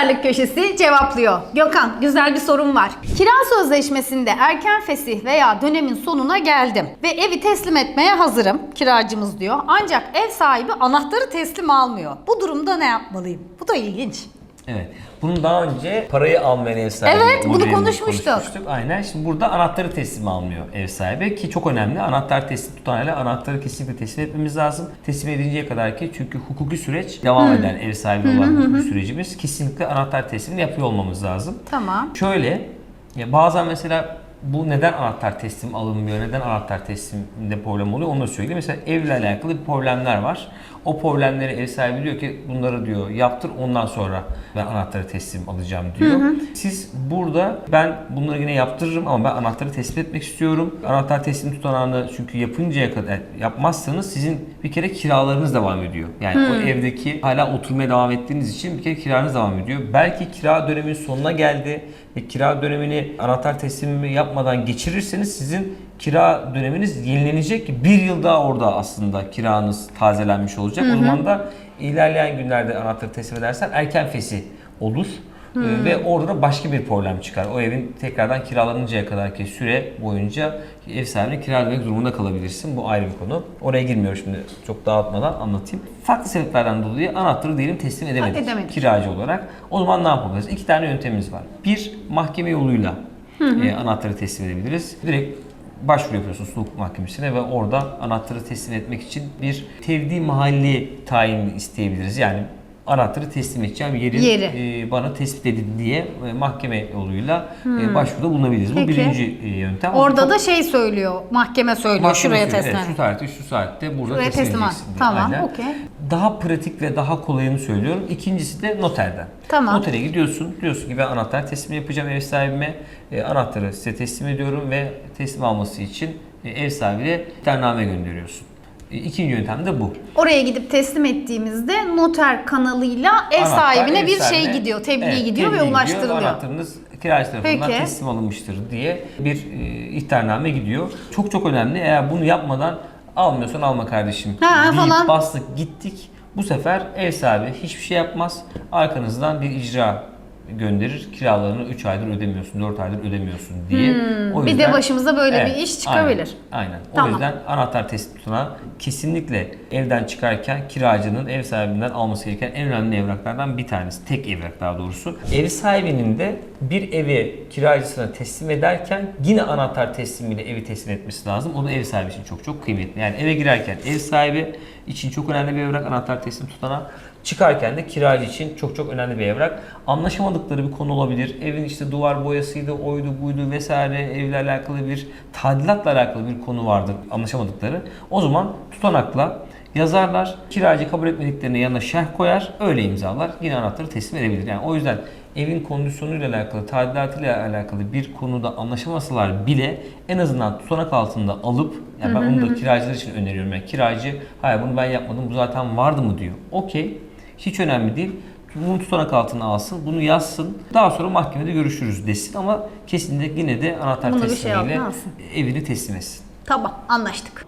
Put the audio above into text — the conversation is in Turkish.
Pazarlık köşesi cevaplıyor. Gökhan güzel bir sorun var. Kira sözleşmesinde erken fesih veya dönemin sonuna geldim ve evi teslim etmeye hazırım kiracımız diyor. Ancak ev sahibi anahtarı teslim almıyor. Bu durumda ne yapmalıyım? Bu da ilginç. Evet. Bunu daha önce parayı almayan ev sahibi Evet, bunu modelinde konuşmuştuk. Aynen. Şimdi burada anahtarı teslim almıyor ev sahibi ki çok önemli. Anahtar teslim tutanıyla anahtarı kesinlikle teslim etmemiz lazım. Teslim edinceye kadar ki çünkü hukuki süreç devam eden ev sahibi olan hukuki sürecimiz kesinlikle anahtar teslimini yapıyor olmamız lazım. Tamam. Şöyle, ya bazen mesela bu neden anahtar teslim alınmıyor, neden anahtar tesliminde problem oluyor onu da söyleyeyim. Mesela evle alakalı problemler var. O problemleri ev sahibi diyor ki bunları diyor yaptır ondan sonra ben anahtarı teslim alacağım diyor. Siz burada ben bunları yine yaptırırım ama ben anahtarı teslim etmek istiyorum. Anahtar teslim tutanağını çünkü yapıncaya kadar yapmazsanız sizin bir kere kiralarınız devam ediyor. Yani o evdeki hala oturmaya devam ettiğiniz için bir kere kiranız devam ediyor. Belki kira döneminin sonuna geldi ve kira dönemini anahtar teslimi yapmadan geçirirseniz sizin kira döneminiz yenilenecek ki bir yıl daha orada aslında kiranız tazelenmiş olacak. O zaman da ilerleyen günlerde anahtarı teslim edersen erken fesi olur. Ee, Ve orada da başka bir problem çıkar. O evin tekrardan kiralanıncaya kadarki süre boyunca ev sahibine kira ödemek durumunda kalabilirsin. Bu ayrı bir konu. Oraya girmiyorum şimdi çok dağıtmadan anlatayım. Farklı sebeplerden dolayı anahtarı diyelim teslim edemedik. edemedik. Kiracı olarak. O zaman ne yapabiliriz? İki tane yöntemimiz var. Bir mahkeme yoluyla e, anahtarı teslim edebiliriz. Direkt başvuru yapıyorsun sulh mahkemesine ve orada anahtarı teslim etmek için bir tevdi mahalli tayinini isteyebiliriz. Yani anahtarı teslim edeceğim yerin Yeri. e, bana tespit edin diye e, mahkeme yoluyla e, başvuruda bulunabiliriz. Bu Peki. birinci e, yöntem. Orada da şey söylüyor, mahkeme söylüyor Mahkeme şuraya söylüyor, teslim. Evet, şu tarihte, şu saatte burada Şuraya teslim, teslim edeceksin. Tamam, okey. Daha pratik ve daha kolayını söylüyorum. İkincisi de noterden. Tamam. Notere gidiyorsun. Diyorsun ki ben anahtar teslimi yapacağım ev sahibime. E, anahtarı size teslim ediyorum ve teslim alması için e, ev sahibine iddianame gönderiyorsun. E, ikinci yöntem de bu. Oraya gidip teslim ettiğimizde noter kanalıyla ev Anahtar sahibine ev bir sahibine- şey gidiyor, tebliğ Evet, gidiyor ve tebliğ ulaştırılıyor. Anahtarınız kiracı tarafından Peki. teslim alınmıştır diye bir e, ihtarname gidiyor. Çok çok önemli. Eğer bunu yapmadan almıyorsan alma kardeşim Ha, deyip falan. bastık gittik. Bu sefer ev sahibi hiçbir şey yapmaz. Arkanızdan bir icra gönderir. Kiralarını 3 aydır ödemiyorsun, 4 aydır ödemiyorsun diye. Hmm, bir de başımıza böyle bir iş çıkabilir. Aynen. aynen. Tamam. O yüzden anahtar teslim tutanağı kesinlikle evden çıkarken kiracının ev sahibinden alması gereken en önemli evraklardan bir tanesi. Tek evrak daha doğrusu. Ev sahibinin de bir evi kiracısına teslim ederken yine anahtar teslimiyle evi teslim etmesi lazım. O da ev sahibi için çok çok kıymetli. Yani eve girerken ev sahibi için çok önemli bir evrak anahtar teslim tutanağı. Çıkarken de kiracı için çok çok önemli bir evrak. Anlaşamadıkları bir konu olabilir. Evin işte duvar boyasıydı, oydu, buydu vesaire evle alakalı bir tadilatla alakalı bir konu vardır anlaşamadıkları. O zaman tutanakla yazarlar. Kiracı kabul etmediklerine yanına şerh koyar. Öyle imzalar. Yine anahtarı teslim edebilir. Yani o yüzden evin kondisyonuyla alakalı, tadilatıyla alakalı bir konuda anlaşamasalar bile en azından tutanak altında alıp yani ben bunu da kiracılar için öneriyorum. Yani kiracı hayır bunu ben yapmadım bu zaten vardı mı diyor. Okey. Hiç önemli değil. Bunu tutanak altına alsın, bunu yazsın. Daha sonra mahkemede görüşürüz desin ama kesinlikle yine de anahtar Bunu bir şey teslimiyle alsın. evini teslim etsin. Tamam, anlaştık.